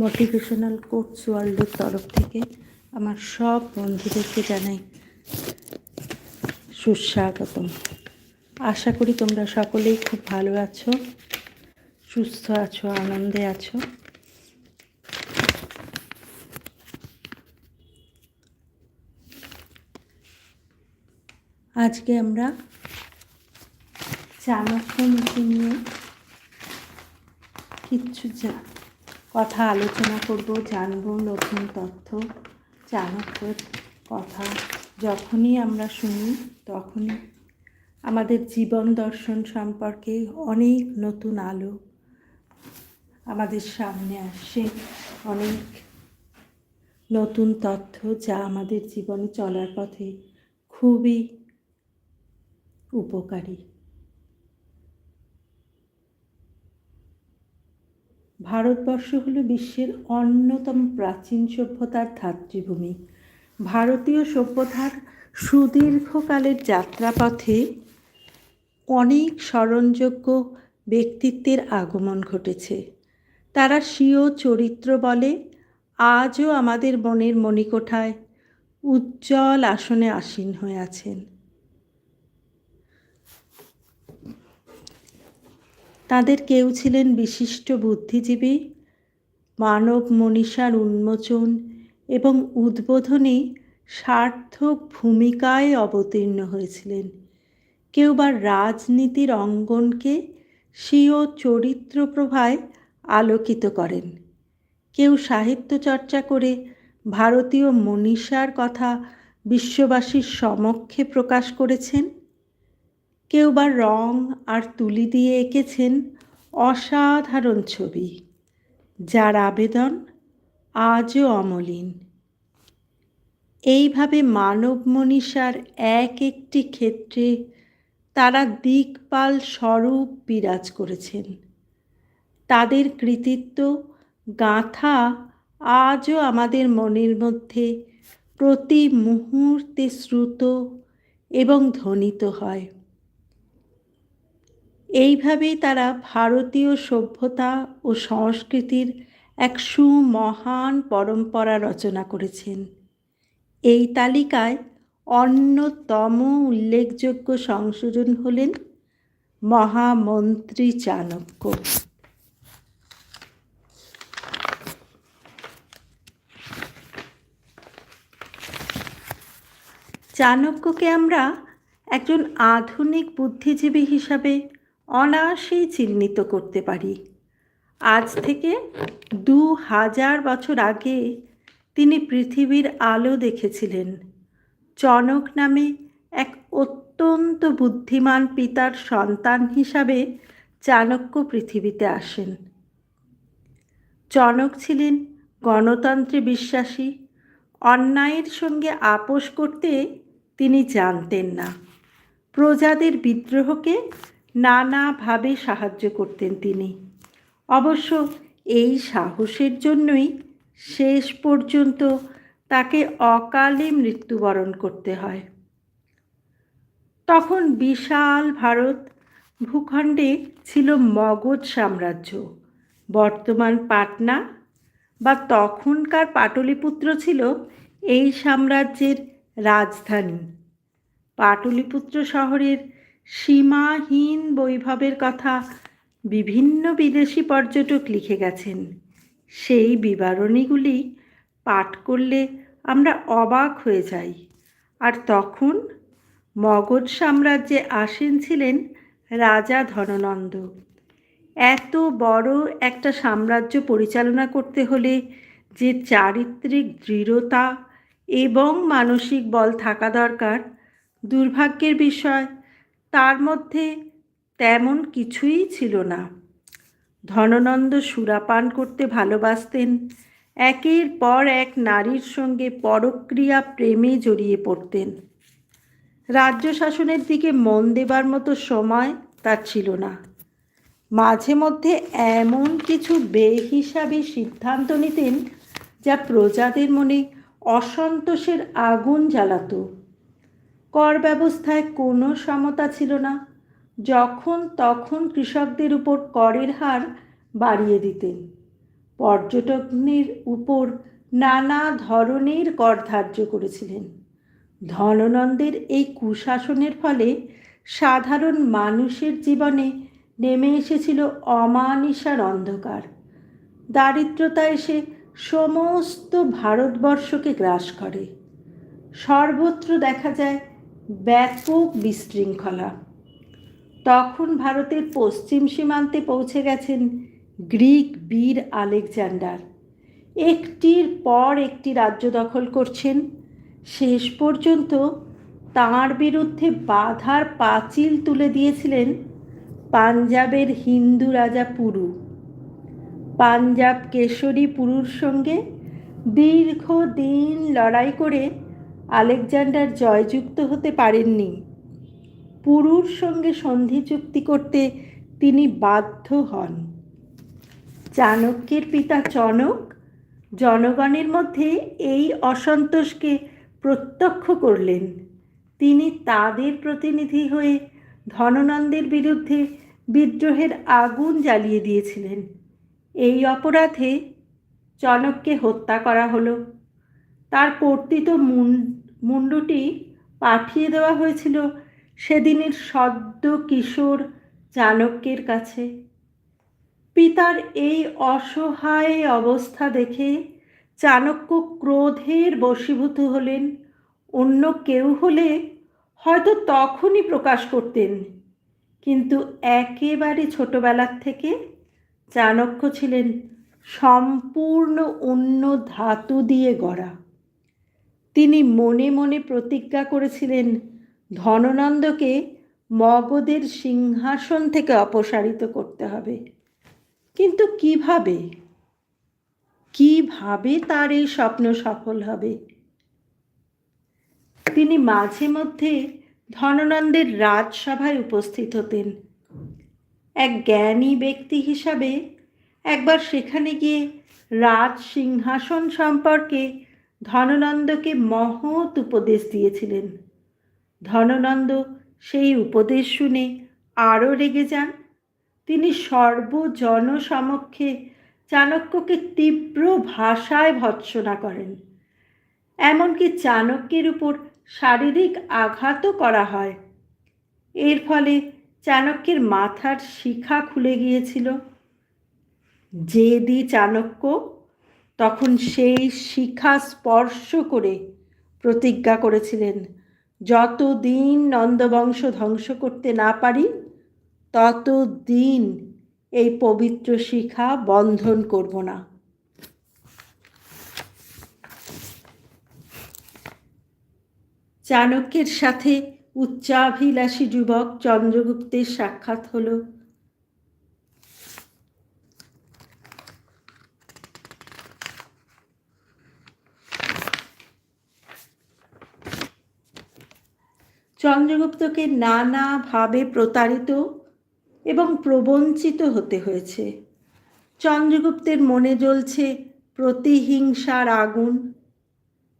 Motivational course ওয়ার্ল্ডের তরফ থেকে আমার সব বন্ধুদেরকে জানাই সুস্বাগতম। আশা করি তোমরা সকলেই খুব ভালো আছো, সুস্থ আছো, আনন্দে আছো। আজকে আমরা চাণক্য নীতি নিয়ে কিচ্ছু যা কথা আলোচনা করব, জানব নতুন তথ্য, চাণক্যের কথা। যখনই আমরা শুনি, তখনই আমাদের জীবন দর্শন সম্পর্কে অনেক নতুন আলো আমাদের সামনে আসে অনেক নতুন তথ্য যা আমাদের জীবনে চলার পথে খুবই উপকারী। ভারতবর্ষ হল বিশ্বের অন্যতম প্রাচীন সভ্যতার ধাত্রীভূমি ভারতীয় সভ্যতার সুদীর্ঘকালের যাত্রাপথে অনেক স্মরণযোগ্য ব্যক্তিত্বের আগমন ঘটেছে। তারা স্বীয় চরিত্র বলে আজও আমাদের মনের মণিকোঠায় উজ্জ্বল আসনে আসীন হয়ে আছেন। তাদের কেউ ছিলেন বিশিষ্ট বুদ্ধিজীবী, মানব মনীষার উন্মোচন এবং উদ্বোধনী সার্থক ভূমিকায় অবতীর্ণ হয়েছিলেন। কেউ বা রাজনীতির অঙ্গনকে স্বীয় চরিত্র প্রভায় আলোকিত করেন। কেউ সাহিত্য চর্চা করে ভারতীয় মনীষার কথা বিশ্ববাসীর সমক্ষে প্রকাশ করেছেন। কেউ বা রং আর তুলি দিয়ে এঁকেছেন অসাধারণ ছবি, যার আবেদন আজও অমলিন। এইভাবে মানব মনীষার এক একটি ক্ষেত্রে তারা দিকপাল স্বরূপ বিরাজ করেছেন। তাদের কৃতিত্ব গাঁথা আজও আমাদের মনের মধ্যে প্রতি মুহূর্তে শ্রুত এবং ধ্বনিত হয়। এইভাবেই তারা ভারতীয় সভ্যতা ও সংস্কৃতির এক সুমহান পরম্পরা রচনা করেছেন। এই তালিকায় অন্যতম উল্লেখযোগ্য সংশোধন হলেন মহামন্ত্রী চাণক্য। চাণক্যকে আমরা একজন আধুনিক বুদ্ধিজীবী হিসাবে অনায়াসেই চিহ্নিত করতে পারি। আজ থেকে দু হাজার বছর আগে তিনি পৃথিবীর আলো দেখেছিলেন। চনক নামে এক অত্যন্ত বুদ্ধিমান পিতার সন্তান হিসাবে চাণক্য পৃথিবীতে আসেন। চনক ছিলেন গণতন্ত্রে বিশ্বাসী। অন্যায়ের সঙ্গে আপোষ করতে তিনি জানতেন না। প্রজাদের বিদ্রোহকে নানাভাবে সাহায্য করতেন তিনি। অবশ্য এই সাহসের জন্যই শেষ পর্যন্ত তাকে অকালে মৃত্যুবরণ করতে হয়। তখন বিশাল ভারত ভূখণ্ডে ছিল মগধ সাম্রাজ্য। বর্তমান পাটনা বা তখনকার পাটলিপুত্র ছিল এই সাম্রাজ্যের রাজধানী। পাটলিপুত্র শহরের সীমাহীন বৈভবের কথা বিভিন্ন বিদেশি পর্যটক লিখে গেছেন। সেই বিবরণীগুলি পাঠ করলে আমরা অবাক হয়ে যাই। আর তখন মগধ সাম্রাজ্যে আসীন ছিলেন রাজা ধননন্দ। এত বড় একটা সাম্রাজ্য পরিচালনা করতে হলে যে চারিত্রিক দৃঢ়তা এবং মানসিক বল থাকা দরকার দুর্ভাগ্যের বিষয়। তার মধ্যে তেমন কিছুই ছিল না। ধননন্দ সুরাপান করতে ভালোবাসতেন। একের পর এক নারীর সঙ্গে পরক্রিয়া প্রেমে জড়িয়ে পড়তেন। রাজ্য শাসনের দিকে মন দেবার মতো সময় তার ছিল না। মাঝে মধ্যে এমন কিছু বেহিসাবি সিদ্ধান্ত নিতেন যা প্রজাদের মনে অসন্তোষের আগুন জ্বালাতো। কর ব্যবস্থায় কোনো সমতা ছিল না। যখন তখন কৃষকদের উপর করের হার বাড়িয়ে দিতেন। পর্যটকদের উপর নানা ধরনের কর ধার্য করেছিলেন। ধননন্দের এই কুশাসনের ফলে সাধারণ মানুষের জীবনে নেমে এসেছিল অমানিসার অন্ধকার। দারিদ্রতা এসে সমস্ত ভারতবর্ষকে গ্রাস করে। সর্বত্র দেখা যায় ব্যাপক বিশৃঙ্খলা। তখন ভারতের পশ্চিম সীমান্তে পৌঁছে গেছেন গ্রিক বীর আলেকজান্ডার। একটির পর একটি রাজ্য দখল করছেন। শেষ পর্যন্ত তাঁর বিরুদ্ধে বাধার পাঁচিল তুলে দিয়েছিলেন পাঞ্জাবের হিন্দু রাজা পুরু। পাঞ্জাব কেশরী পুরুর সঙ্গে দীর্ঘদিন লড়াই করে আলেকজান্ডার জয়যুক্ত হতে পারেননি। পুরুর সঙ্গে সন্ধি চুক্তি করতে তিনি বাধ্য হন। চাণক্যের পিতা চনক জনগণের মধ্যে এই অসন্তোষকে প্রত্যক্ষ করলেন। তিনি তাদের প্রতিনিধি হয়ে ধননন্দের বিরুদ্ধে বিদ্রোহের আগুন জ্বালিয়ে দিয়েছিলেন। এই অপরাধে চনককে হত্যা করা হলো। তার কর্তৃত মুন্ডুটি পাঠিয়ে দেওয়া হয়েছিল সেদিনের সদ্য কিশোর চাণক্যের কাছে। পিতার এই অসহায় অবস্থা দেখে চাণক্য ক্রোধের বশীভূত হলেন, অন্য কেউ হলে হয়তো তখনই প্রকাশ করতেন। কিন্তু একেবারে ছোটবেলার থেকে চাণক্য ছিলেন সম্পূর্ণ অন্য ধাতু দিয়ে গড়া। তিনি মনে মনে প্রতিজ্ঞা করেছিলেন, ধননন্দকে মগধের সিংহাসন থেকে অপসারিত করতে হবে। কিন্তু কীভাবে? কীভাবে তার এই স্বপ্ন সফল হবে? তিনি মাঝে মধ্যে ধননন্দের রাজসভায় উপস্থিত হতেন। এক জ্ঞানী ব্যক্তি হিসাবে একবার সেখানে গিয়ে রাজ সিংহাসন সম্পর্কে ধননন্দকে মহৎ উপদেশ দিয়েছিলেন। ধননন্দ সেই উপদেশ শুনে আরও রেগে যান। তিনি সর্বজন সমক্ষে চাণক্যকে তীব্র ভাষায় ভৎসনা করেন। এমনকি চাণক্যের উপর শারীরিক আঘাতও করা হয়। এর ফলে চাণক্যের মাথার শিখা খুলে গিয়েছিল। জেদি চাণক্য তখন সেই শিখা স্পর্শ করে প্রতিজ্ঞা করেছিলেন, যতদিন নন্দবংশ ধ্বংস করতে না পারি, ততদিন এই পবিত্র শিখা বন্ধন করব না। চাণক্যের সাথে উচ্চাভিলাষী যুবক চন্দ্রগুপ্তের সাক্ষাৎ হল। চন্দ্রগুপ্তকে নানাভাবে প্রতারিত এবং প্রবঞ্চিত হতে হয়েছে। চন্দ্রগুপ্তের মনে জ্বলছে প্রতিহিংসার আগুন।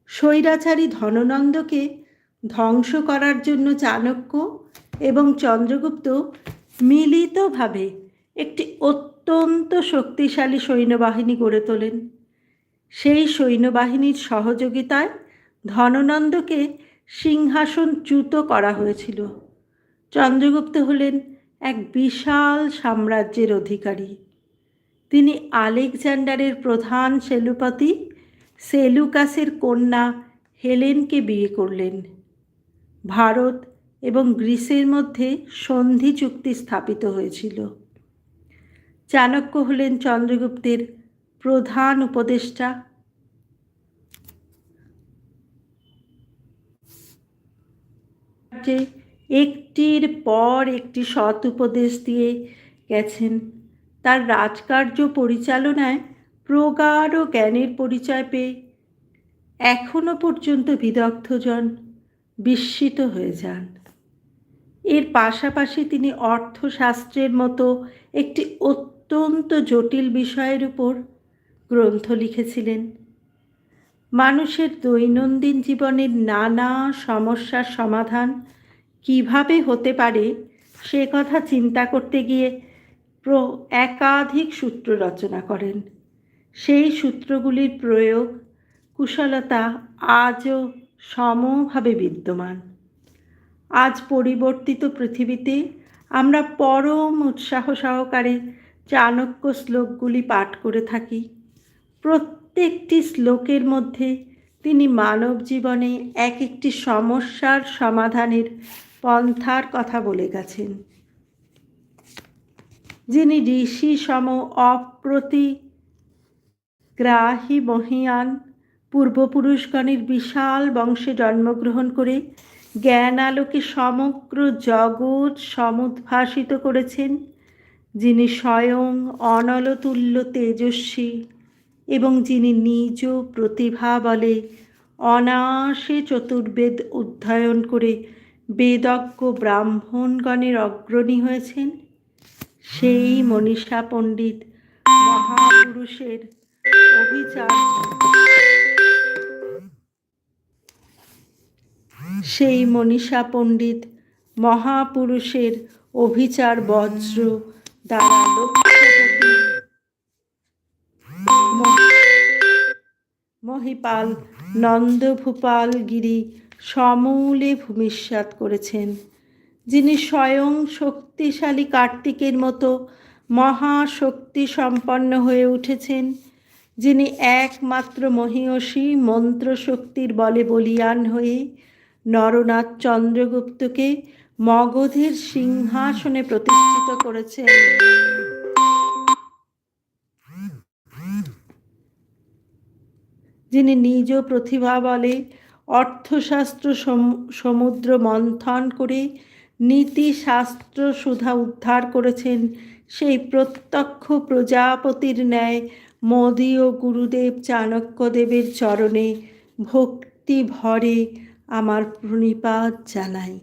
স্বৈরাচারী ধননন্দকে ধ্বংস করার জন্য চাণক্য এবং চন্দ্রগুপ্ত মিলিতভাবে একটি অত্যন্ত শক্তিশালী সৈন্যবাহিনী গড়ে তোলেন। সেই সৈন্যবাহিনীর সহযোগিতায় ধননন্দকে সিংহাসন চ্যুত করা হয়েছিল। চন্দ্রগুপ্ত হলেন এক বিশাল সাম্রাজ্যের অধিকারী। তিনি আলেকজান্ডারের প্রধান সেলুপতি, সেলুকাসের কন্যা হেলেনকে বিয়ে করলেন। ভারত এবং গ্রিসের মধ্যে সন্ধি চুক্তি স্থাপিত হয়েছিল। চাণক্য হলেন চন্দ্রগুপ্তের প্রধান উপদেষ্টা যে একটির পর একটি সৎ উপদেশ দিয়ে গেছেন। তার রাজকার্য পরিচালনায় প্রগাঢ় জ্ঞানের পরিচয় পেয়ে এখনও পর্যন্ত বিদগ্ধজন বিস্মিত হয়ে যান। এর পাশাপাশি তিনি অর্থশাস্ত্রের মতো একটি অত্যন্ত জটিল বিষয়ের উপর গ্রন্থ লিখেছিলেন। মানুষের দৈনন্দিন জীবনের নানা সমস্যার সমাধান কীভাবে হতে পারে সে কথা চিন্তা করতে গিয়ে প্র একাধিক সূত্র রচনা করেন। সেই সূত্রগুলির প্রয়োগ, কুশলতা আজও সমভাবে বিদ্যমান। আজ পরিবর্তিত পৃথিবীতে আমরা পরম উৎসাহ সহকারে চাণক্য শ্লোকগুলি পাঠ করে থাকি। প্রত্যেকটি শ্লোকের মধ্যে তিনি মানব জীবনে এক একটি সমস্যার সমাধানের পন্থার কথা বলে গেছেন। যিনি ঋষি সম অপ্রতিগ্রাহী মহিয়ান পূর্বপুরুষগণের বিশাল বংশে জন্মগ্রহণ করে জ্ঞান আলোকে সমগ্র জগৎ সমুদ্ভাসিত করেছেন, যিনি স্বয়ং অনলতুল্য তেজস্বী। এবং যিনি নিজ প্রতিভা বলে অনায়াসে চতুর্বেদ অধ্যয়ন করে বেদজ্ঞ ব্রাহ্মণগণের অগ্রণী হয়েছেন, সেই মনীষা পণ্ডিত মহাপুরুষের অভিচার। সেই মনীষা পণ্ডিত মহাপুরুষের অভিচার বজ্র দ্বারা লক্ষ্যপতি মহিপাল নন্দভূপাল গিরি সমূলে ভূমিষ্যাত করেছেন। যিনি স্বয়ং শক্তিশালী কার্তিকের মতো মহাশক্তি সম্পন্ন হয়ে উঠেছেন, যিনি একমাত্র মহিয়সী মন্ত্রশক্তির বলে বলিয়ান হয়ে নরনাথ চন্দ্রগুপ্তকে মগধের সিংহাসনে প্রতিষ্ঠিত করেছেন। যিনি নিজ প্রতিভা বলে অর্থশাস্ত্র সমুদ্র মন্থন করে নীতিশাস্ত্র সুধা উদ্ধার করেছেন, সেই প্রত্যক্ষ প্রজাপতির ন্যায় মোদী ও গুরুদেব চাণক্যদেবের চরণে ভক্তি ভরে আমার প্রণিপাত জানাই।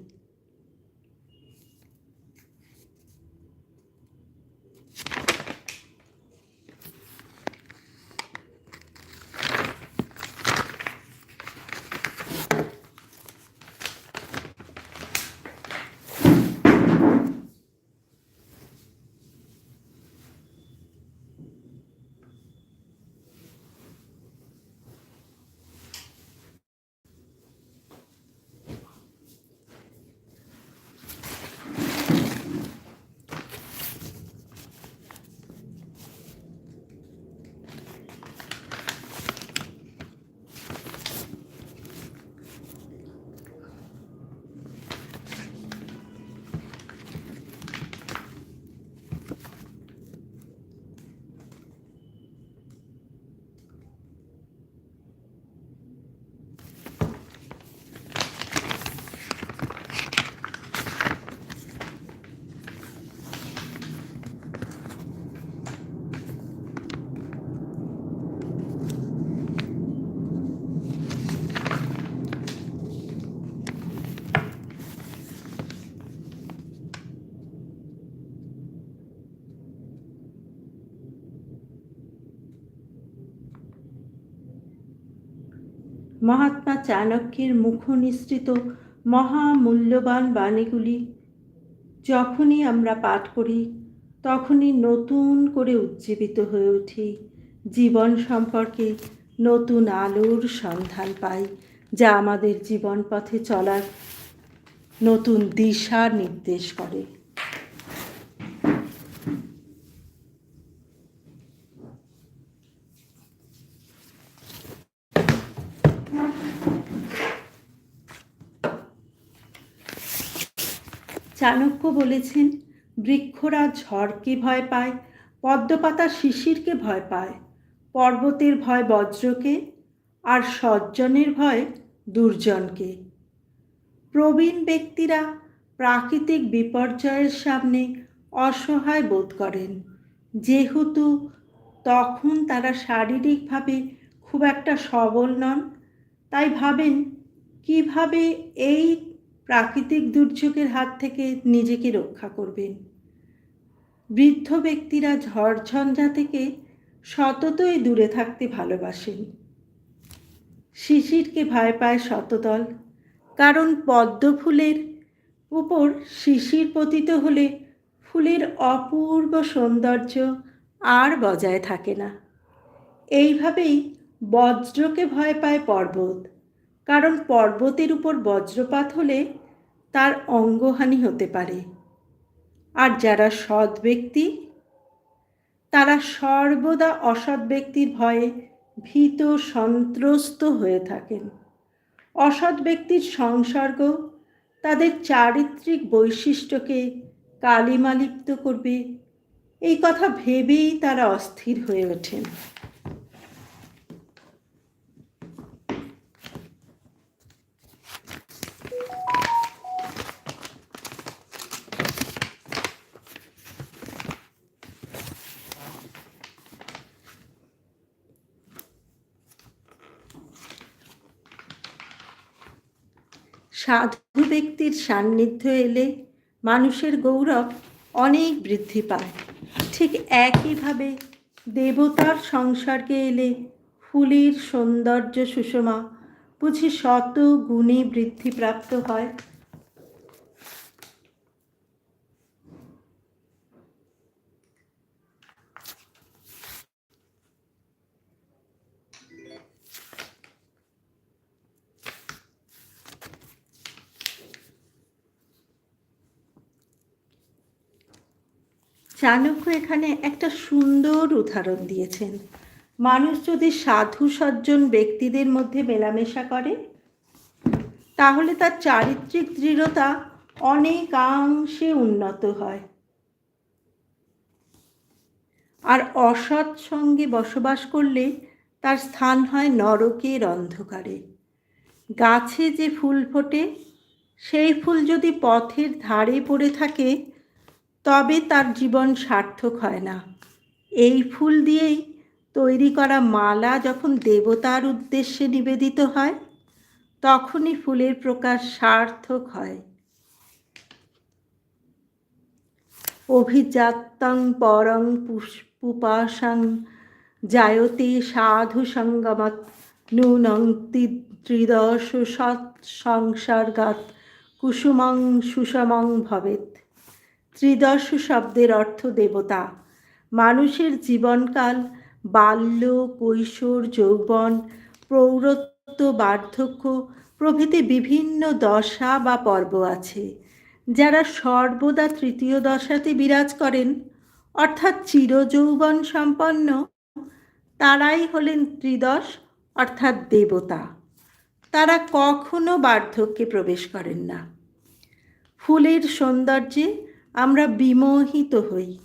মহাত্মা চাণক্যের মুখ নিঃসৃত মহামূল্যবান বাণীগুলি যখনই আমরা পাঠ করি, তখনই নতুন করে উজ্জীবিত হয়ে উঠি। জীবন সম্পর্কে নতুন আলোর সন্ধান পাই, যা আমাদের জীবন পথে চলার নতুন দিশা নির্দেশ করে। চাণক্য বলেছেন, বৃক্ষরা ঝড়কে ভয় পায়, পদ্মপাতা শিশিরকে ভয় পায়, পর্বতের ভয় বজ্রকে, আর সজ্জনের ভয় দুর্জনকে। প্রবীণ ব্যক্তিরা প্রাকৃতিক বিপর্যয়ের সামনে অসহায় বোধ করেন। যেহেতু তখন তারা শারীরিকভাবে খুব একটা সবল নন, তাই ভাবেন, কীভাবে এই প্রাকৃতিক দুর্যোগের হাত থেকে নিজেকে রক্ষা করবেন। বৃদ্ধ ব্যক্তিরা ঝড়ঝঞ্ঝা থেকে সততই দূরে থাকতে ভালোবাসেন। শিশিরকে ভয় পায় শতদল কারণ পদ্ম ফুলের উপর শিশির পতিত হলে ফুলের অপূর্ব সৌন্দর্য আর বজায় থাকে না। এইভাবেই বজ্রকে ভয় পায় পর্বত, কারণ পর্বতের উপর বজ্রপাত হলে তার অঙ্গহানি হতে পারে। আর যারা সৎ ব্যক্তি, তারা সর্বদা অসৎ ব্যক্তির ভয়ে ভীত, সন্ত্রস্ত হয়ে থাকেন। অসৎ ব্যক্তির সংসর্গ তাদের চারিত্রিক বৈশিষ্ট্যকে কালিমালিপ্ত করবে। এই কথা ভেবেই তারা অস্থির হয়ে ওঠেন। সাধু ব্যক্তির সান্নিধ্য এলে মানুষের গৌরব অনেক বৃদ্ধি পায়। ঠিক একইভাবে দেবতার সংসর্গে এলে ফুলের সৌন্দর্য সুষমা, বুঝি শত গুণে বৃদ্ধিপ্রাপ্ত হয়। চাণক্য এখানে একটা সুন্দর উদাহরণ দিয়েছেন। মানুষ যদি সাধু সজ্জন ব্যক্তিদের মধ্যে মেলামেশা করে, তাহলে তার চারিত্রিক দৃঢ়তা অনেকাংশে উন্নত হয়। আর অসৎ সঙ্গে বসবাস করলে তার স্থান হয় নরকের অন্ধকারে। গাছে যে ফুল ফোটে, সেই ফুল যদি পথের ধারে পড়ে থাকে তবে তার জীবন সার্থক হয় না। এই ফুল দিয়েই তৈরি করা মালা যখন দেবতার উদ্দেশ্যে নিবেদিত হয়, তখনই ফুলের প্রকাশ সার্থক হয়। অভিজাতং পরং পুপাসং জায়তে সাধু সঙ্গমত নূনং ত্রিদশ সৎ সংসর্গাত কুসুমং সুষমং ভবেত ত্রিদর্শ শব্দের অর্থ দেবতা। মানুষের জীবনকাল, বাল্য, কৈশোর, যৌবন প্রৌঢ়ত্ব বার্ধক্য প্রভৃতি বিভিন্ন দশা বা পর্ব আছে। যারা সর্বদা তৃতীয় দশাতে বিরাজ করেন, অর্থাৎ চিরযৌবন সম্পন্ন, তারাই হলেন ত্রিদশ, অর্থাৎ দেবতা। তারা কখনো বার্ধক্যে প্রবেশ করেন না। ফুলের সৌন্দর্যে আমরা বিমোহিত হই।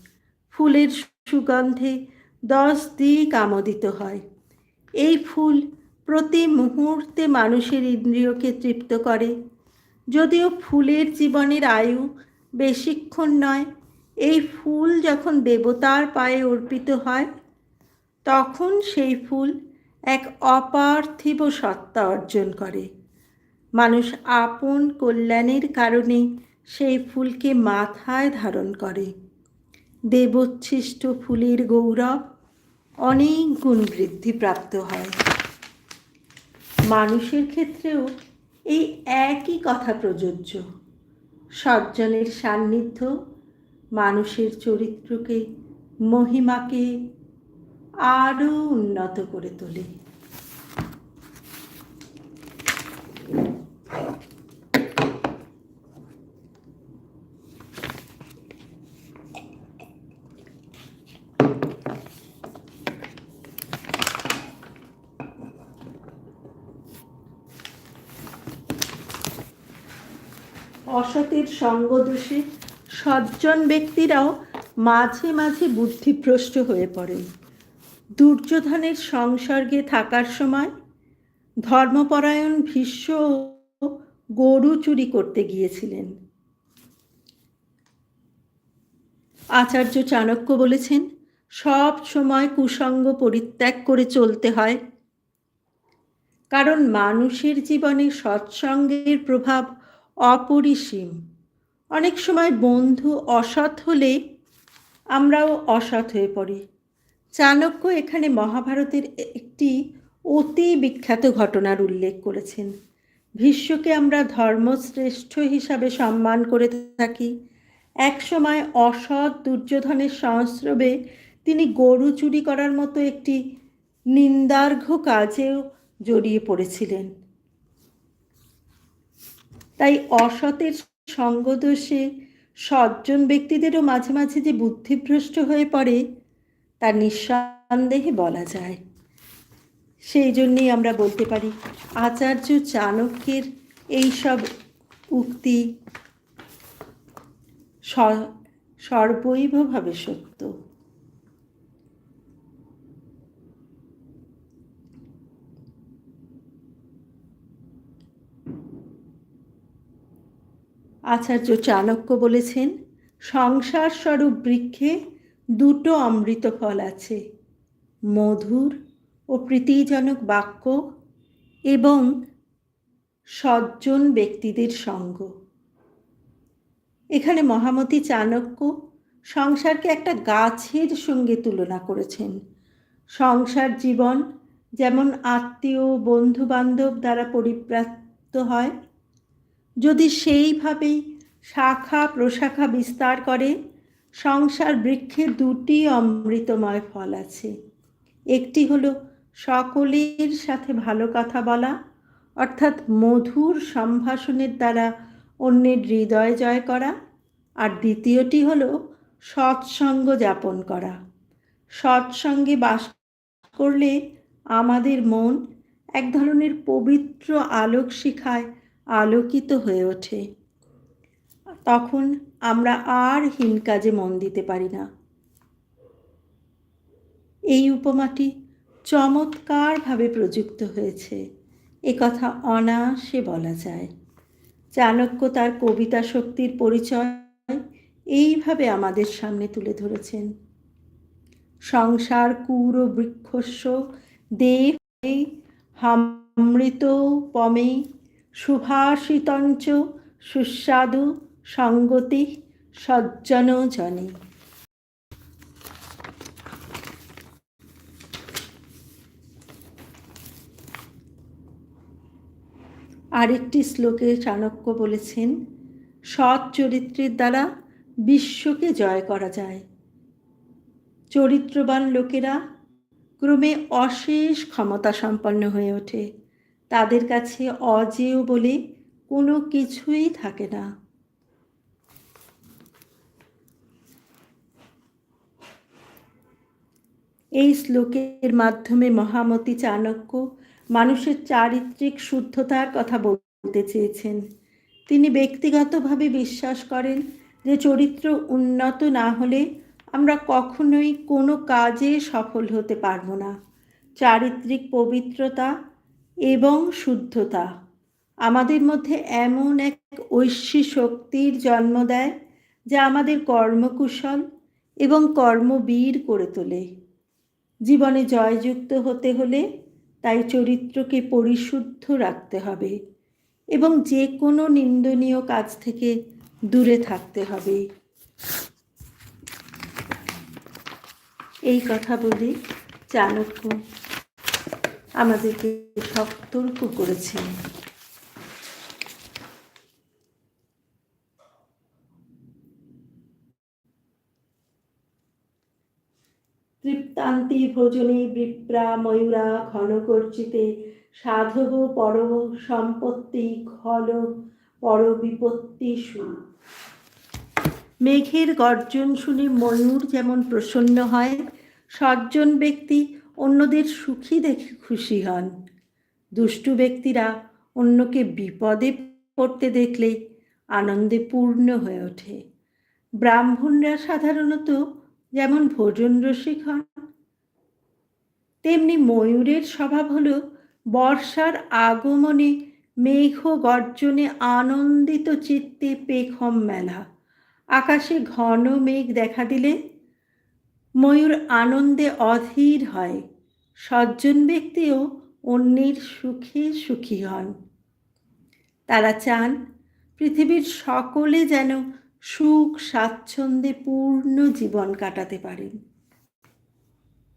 ফুলের সুগন্ধে দশ দিক আমোদিত হয়। এই ফুল প্রতি মুহূর্তে মানুষের ইন্দ্রিয়কে তৃপ্ত করে। যদিও ফুলের জীবনের আয়ু বেশিক্ষণ নয়, এই ফুল যখন দেবতার পায়ে অর্পিত হয়, তখন সেই ফুল এক অপার্থিব সত্তা অর্জন করে। মানুষ আপন কল্যাণের কারণে সেই ফুলকে মাথায় ধারণ করে। দেবোচ্ছিষ্ট ফুলের গৌরব অনেক গুণ বৃদ্ধিপ্রাপ্ত হয়। মানুষের ক্ষেত্রেও এই একই কথা প্রযোজ্য। সজ্জনের সান্নিধ্য মানুষের চরিত্রকে, মহিমাকে আরও উন্নত করে তোলে অসতের সঙ্গদোষে, সজ্জন ব্যক্তিরাও মাঝে মাঝে বুদ্ধিভ্রষ্ট হয়ে পড়েন। দুর্যোধনের সংসর্গে থাকার সময় ধর্মপরায়ণ ভীষ্ম গরু চুরি করতে গিয়েছিলেন। আচার্য চাণক্য বলেছেন, সব সময় কুসঙ্গ পরিত্যাগ করে চলতে হয়। কারণ মানুষের জীবনে সৎসঙ্গের প্রভাব অপরিসীম। অনেক সময় বন্ধু অসৎ হলে আমরাও অসৎ হয়ে পড়ি। চাণক্য এখানে মহাভারতের একটি অতি বিখ্যাত ঘটনার উল্লেখ করেছেন। ভীষ্মকে আমরা ধর্মশ্রেষ্ঠ হিসাবে সম্মান করে থাকি। এক সময় অসৎ দুর্যোধনের সংস্রবে তিনি গরু চুরি করার মতো একটি নিন্দার্ঘ কাজেও জড়িয়ে পড়েছিলেন। তাই অসতের সঙ্গদোষে সজ্জন ব্যক্তিদেরও মাঝে মাঝে যে বুদ্ধিভ্রষ্ট হয়ে পড়ে তা নিঃসন্দেহে বলা যায়। সেই জন্যেই আমরা বলতে পারি, আচার্য চাণক্যের এইসব উক্তি সর্বৈবভাবে সত্য। আচার্য চাণক্য বলেছেন, সংসার স্বরূপ বৃক্ষে দুটো অমৃত ফল আছে, মধুর ও প্রীতিজনক বাক্য এবং সজ্জন ব্যক্তিদের সঙ্গ। এখানে মহামতি চাণক্য সংসারকে একটা গাছের সঙ্গে তুলনা করেছেন। সংসার জীবন যেমন আত্মীয় বন্ধু বান্ধব দ্বারা পরিপ্রাপ্ত হয় যদি সেইভাবেই শাখা প্রশাখা বিস্তার করে, সংসার বৃক্ষে দুটি অমৃতময় ফল আছে। একটি হলো সকলের সাথে ভালো কথা বলা, অর্থাৎ মধুর সম্ভাষণের দ্বারা অন্যের হৃদয় জয় করা, আর দ্বিতীয়টি হল সৎসঙ্গ যাপন করা। সৎসঙ্গে বাস করলে আমাদের মন এক ধরনের পবিত্র আলোক শিখায় আলোকিত হয়ে ওঠে। তখন আমরা আর হীন কাজে মন দিতে পারি না। এই উপমাটি চমৎকারভাবে প্রযুক্ত হয়েছে। এ কথা অনায়াসে বলা যায়। চাণক্য তার কবিতা শক্তির পরিচয় এইভাবে আমাদের সামনে তুলে ধরেছেন। সংসার কুর বৃক্ষস্য দেব হামৃত পমে শুভাষিতঞ্চ সুস্বাদু সঙ্গতি সজ্জন জনে। আরেকটি শ্লোকে চাণক্য বলেছেন, সৎ চরিত্রের দ্বারা বিশ্বকে জয় করা যায়। চরিত্রবান লোকেরা ক্রমে অশেষ ক্ষমতা সম্পন্ন হয়ে ওঠে। তাদের কাছে অজেয় বলে কোনো কিছুই থাকে না। এই শ্লোকের মাধ্যমে মহামতি চাণক্য মানুষের চারিত্রিক শুদ্ধতার কথা বলতে চেয়েছেন। তিনি ব্যক্তিগতভাবে বিশ্বাস করেন যে চরিত্র উন্নত না হলে আমরা কখনোই কোনো কাজে সফল হতে পারব না। চারিত্রিক পবিত্রতা এবং শুদ্ধতা। আমাদের মধ্যে এমন এক ঐশ্বী শক্তির জন্ম দেয়, যা আমাদের কর্মকুশল এবং কর্মবীর করে তোলে। জীবনে জয়যুক্ত হতে হলে তাই চরিত্রকে পরিশুদ্ধ রাখতে হবে এবং যে কোনো নিন্দনীয় কাজ থেকে দূরে থাকতে হবে। এই কথা বলে চাণক্য আমাদেরকে সতর্ক করেছেন তৃপ্তান্তি ভোজনে বিপ্রা ময়ূরা ঘনকর্চিতে, সাধব পর সম্পত্তি খল পর বিপত্তি মেঘের গর্জন শুনে ময়ূর যেমন প্রসন্ন হয়, সজ্জন ব্যক্তি অন্যদের সুখী দেখে খুশি হন। দুষ্টু ব্যক্তিরা অন্যকে বিপদে পড়তে দেখলে আনন্দে পূর্ণ হয়ে ওঠে। ব্রাহ্মণরা সাধারণত যেমন ভোজন রসিক হন, তেমনি ময়ূরের স্বভাব হল বর্ষার আগমনে মেঘ গর্জনে আনন্দিত চিত্তে পেখম মেলা। আকাশে ঘন মেঘ দেখা দিলে ময়ূর আনন্দে অধীর হয়। সজ্জন ব্যক্তিও অন্যের সুখে সুখী হন। তারা চান পৃথিবীর সকলে যেন সুখ স্বাচ্ছন্দ্যে পূর্ণ জীবন কাটাতে পারেন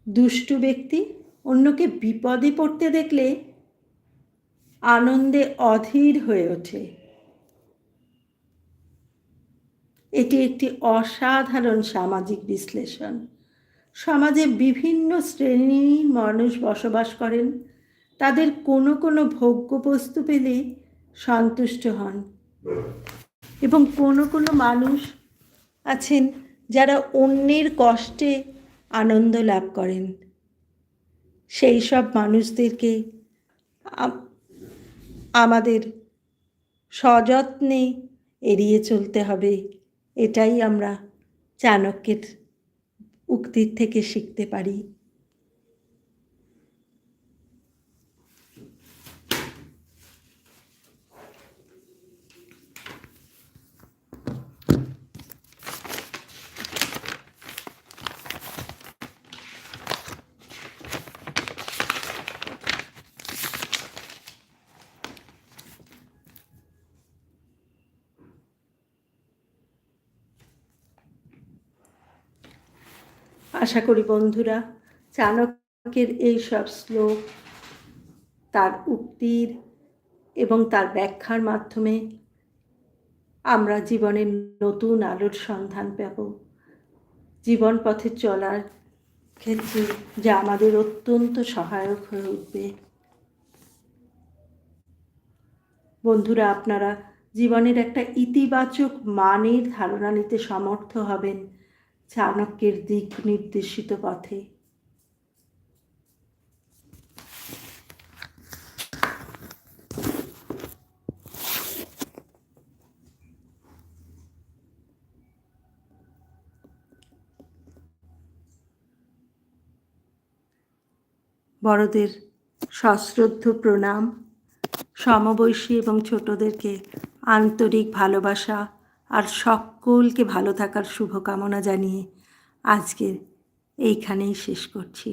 দুষ্টু ব্যক্তি অন্যকে বিপদে পড়তে দেখলে আনন্দে অধীর হয়ে ওঠে। এটি একটি অসাধারণ সামাজিক বিশ্লেষণ। সমাজে বিভিন্ন শ্রেণির মানুষ বসবাস করেন। তাদের কোনো কোনো ভোগ্য বস্তু পেলে সন্তুষ্ট হন। এবং কোনো কোনো মানুষ আছেন যারা অন্যের কষ্টে আনন্দ লাভ করেন। সেই সব মানুষদেরকে আমাদের সযত্নে এড়িয়ে চলতে হবে। এটাই আমরা চাণক্যের উক্তির থেকে শিখতে পারি। আশা করি, বন্ধুরা, চাণক্যের এই সব শ্লোক তার উক্তির এবং তার ব্যাখ্যার মাধ্যমে আমরা জীবনের নতুন আলোর সন্ধান পাব। জীবন পথে চলার ক্ষেত্রে যা আমাদের অত্যন্ত সহায়ক হয়ে উঠবে। বন্ধুরা, আপনারা জীবনের একটা ইতিবাচক মানের ধারণা নিতে সমর্থ হবেন। চাণক্যের দিক নির্দেশিত পথে। বড়দের সশ্রদ্ধ প্রণাম সমবয়সী এবং ছোটদেরকে আন্তরিক ভালোবাসা আর সকলকে ভালো থাকার শুভকামনা জানিয়ে আজকের এইখানেই শেষ করছি।